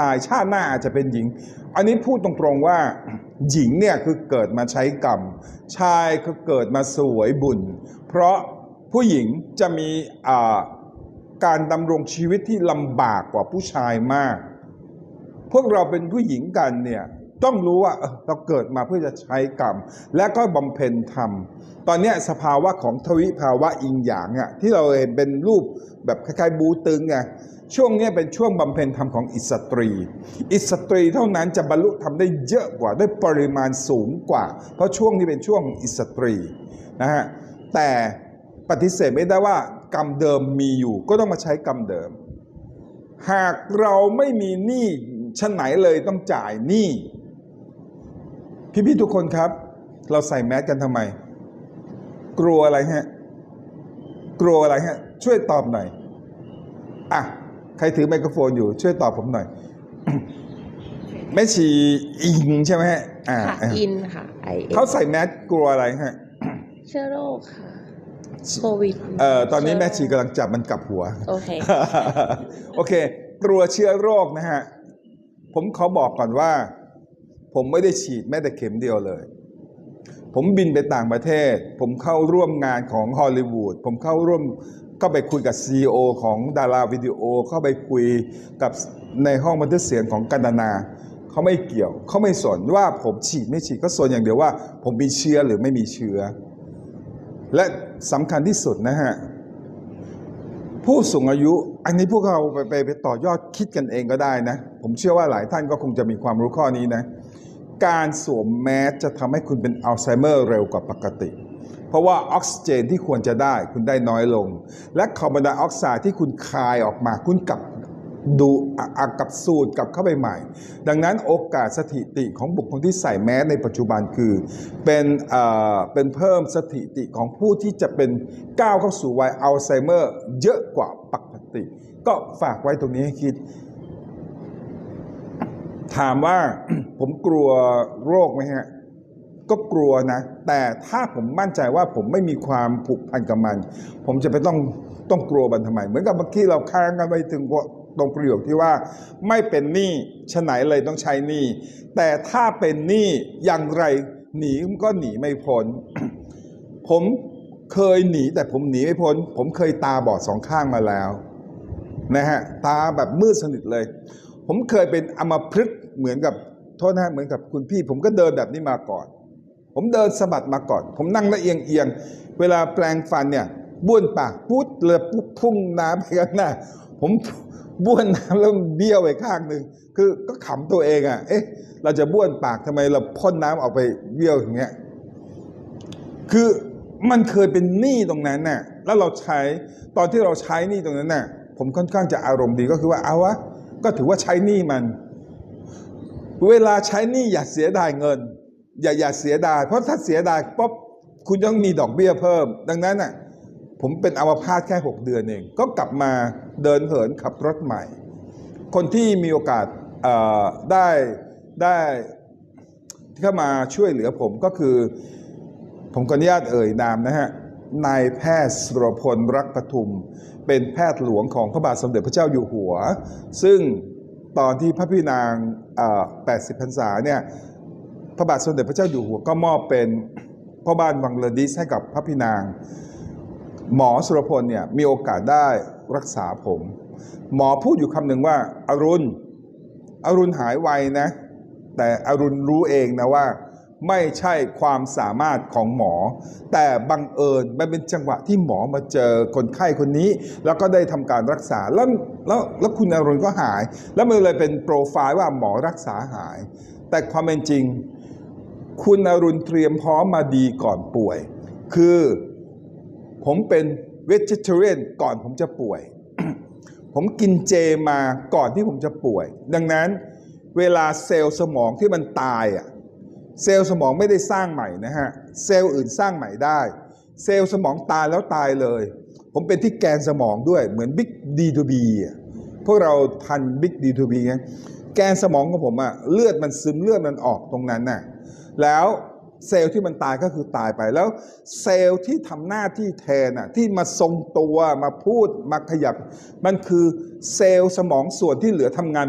ชายชาติหน้าอาจจะเป็นหญิง อันนี้พูดตรงๆว่าหญิงเนี่ยคือเกิดมาใช้กรรม ชายคือเกิดมาสวยบุญ เพราะผู้หญิงจะมีการดำรงชีวิตที่ลำบากกว่าผู้ชายมาก พวกเราเป็นผู้หญิงกันเนี่ย ต้องรู้ว่าเราเกิดมาเพื่อจะใช้กรรม และก็บำเพ็ญธรรม ตอนนี้สภาวะของทวิภาวะอิงหยางอะที่เราเห็นเป็นรูปแบบคล้ายๆบูตึงไงช่วงนี้เป็นช่วงบำเพ็ญธรรมของอิสตรี อิสตรีเท่านั้นจะบรรลุธรรมได้เยอะกว่าได้ปริมาณสูงกว่า เพราะช่วงนี้เป็นช่วงอิสตรีนะฮะแต่ปฏิเสธไม่ได้ว่ากรรมเดิมมีอยู่ ก็ต้องมาใช้กรรมเดิม หากเราไม่มีหนี้ชั้นไหนเลยต้องจ่ายหนี้ พี่ๆทุกคนครับ เราใส่แมสกันทำไม กลัวอะไรฮะ กลัวอะไรฮะ ช่วยตอบหน่อย อะ ใครถือไมโครโฟนอยู่ ช่วยตอบผมหน่อยแม่ชีอิงใช่ไหมฮะ อ่าค่ะอ่าอินค่ะไอเขาใส่แมสกลัวอะไรฮะ เชื้อโรคค่ะโควิด เอ่อ ตอนนี้แม่ชีเชื้กำลังจับมันกลับหัว โอเค โอเค กลัวเชื้อโรคนะฮะ ผมขอบอกก่อนว่า ผมไม่ได้ฉีดแม้แต่เข็มเดียวเลย ผมบินไปต่างประเทศ ผมเข้าร่วมงานของฮอลลีวูดผมเข้าร่วมก็ไปคุยกับ CEO ของดาราวิดีโอ เข้าไปคุยกับในห้องบันทึกเสียงของกันนาเขาไม่เกี่ยวเขาไม่สนว่าผมฉีดไม่ฉีดก็สนอย่างเดียวว่า ผมมีเชื้อหรือไม่มีเชื้อ และสำคัญที่สุดนะฮะผู้สูงอายุอันนี้พวกเราไปไปไปต่อยอดคิดกันเองก็ได้นะ ผมเชื่อว่าหลายท่านก็คงจะมีความรู้ข้อนี้นะ การสวมแมสจะทำให้คุณเป็นอัลไซเมอร์เร็วกว่าปกติ เพราะว่าออกซิเจนที่ควรจะได้คุณได้น้อยลง และคาร์บอนไดออกไซด์ที่คุณคายออกมาคุณกลับดูอะอะกลับสูดกลับเข้าไปใหม่ ดังนั้นโอกาสสถิติของบุคคลที่ใส่แมสในปัจจุบันคือ เป็นเอ่อเป็นเพิ่มสถิติของผู้ที่จะเป็นก้าวเข้าสู่วัยอัลไซเมอร์ เยอะกว่าปกติ ก็ฝากไว้ตรงนี้ให้คิด ถามว่าผมกลัวโรคไหมฮะก็กลัวนะ แต่ถ้าผมมั่นใจว่าผมไม่มีความผูกพันกับมัน ผมจะไปต้องต้องกลัวมันทำไม เหมือนกับเมื่อกี้เราค้างกันไปถึงตรงประโยคที่ว่าไม่เป็นหนี้ฉะไหนเลยต้องใช้หนี้แต่ถ้าเป็นหนี้อย่างไรหนีก็หนีไม่พ้นผมเคยหนีแต่ผมหนีไม่พ้น ผมเคยตาบอดสองข้างมาแล้วนะฮะตาแบบมืดสนิทเลย ผมเคยเป็นอมพฤกษ์เหมือนกับโทษนะฮะเหมือนกับคุณพี่ ผมก็เดินแบบนี้มาก่อน ผมเดินสะบัดมาก่อน ผมนั่งแล้วเอียงเอียงๆเวลาแปลงฟันเนี่ยบ้วนปากปุ๊ดเลยปุ๊บพุ่งน้ำไปข้างหน้า ผมบ้วนน้ำแล้วเบี้ยวไปข้างหนึ่งคือก็ขำตัวเองอะ เอ๊ะ เราจะบ้วนปากทำไมเราพ่นน้ำออกไปเบี้ยวอย่างเงี้ยคือมันเคยเป็นหนี้ตรงนั้นน่ะแล้วเราใช้ตอนที่เราใช้หนี้ตรงนั้นน่ะผมค่อนข้างจะอารมณ์ดีก็คือว่าเอาวะ ก็ถือว่าใช้หนี้มัน เวลาใช้หนี้อย่าเสียดายเงิน อย่าอย่าเสียดาย เพราะถ้าเสียดายปุ๊บคุณต้องมีดอกเบี้ยเพิ่ม ดังนั้นน่ะผมเป็นอัมพาตแค่ 6 เดือนเอง ก็กลับมาเดินเหินขับรถใหม่ คนที่มีโอกาสได้ได้ที่เข้ามาช่วยเหลือผมก็คือ ผมขออนุญาตเอ่ยนามนะฮะ นายแพทย์สุรพลรักปทุม เป็นแพทย์หลวงของพระบาทสมเด็จพระเจ้าอยู่หัว ซึ่งตอนที่พระพี่นาง 80 พรรษาเนี่ยพระบาทสมเด็จพระเจ้าอยู่หัวก็มอบเป็นพ่อบ้านวังเลดิสให้กับพระพี่นาง หมอสุรพลเนี่ยมีโอกาสได้รักษาผม หมอพูดอยู่คำหนึ่งว่าอรุณอรุณหายไวนะ แต่อรุณรู้เองนะว่า ไม่ใช่ความสามารถของหมอ แต่บังเอิญมันเป็นจังหวะที่หมอมาเจอคนไข้คนนี้ แล้วก็ได้ทำการรักษาแล้วแล้วแล้วคุณอรุณก็หาย แล้วมันเลยเป็นโปรไฟล์ว่าหมอรักษาหาย แต่ความเป็นจริง คุณอรุณเตรียมพร้อมมาดีก่อนป่วย คือผมเป็นเวจ e เ a เรียนก่อนผมจะป่วย ผมกินเจมาก่อนที่ผมจะป่วย ดังนั้นเวลาเซลล์สมองที่มันตายอะ เซลล์สมองไม่ได้สร้างใหม่นะฮะ เซลล์อื่นสร้างใหม่ได้ เซลล์สมองตายแล้วตายเลย ผมเป็นที่แกนสมองด้วยเหมือนบิ๊กดีทูบีพวกเราทันบิ๊กดีทูบีไงแกนสมองของผมอะเลือดมันซึมเลือดมันออกตรงนั้นน่ะแล้วเซลล์ที่มันตายก็คือตายไปแล้ว เซลล์ที่ทำหน้าที่แทนอะที่มาทรงตัวมาพูดมาขยับ มันคือเซลล์สมองส่วนที่เหลือทำงานเป็น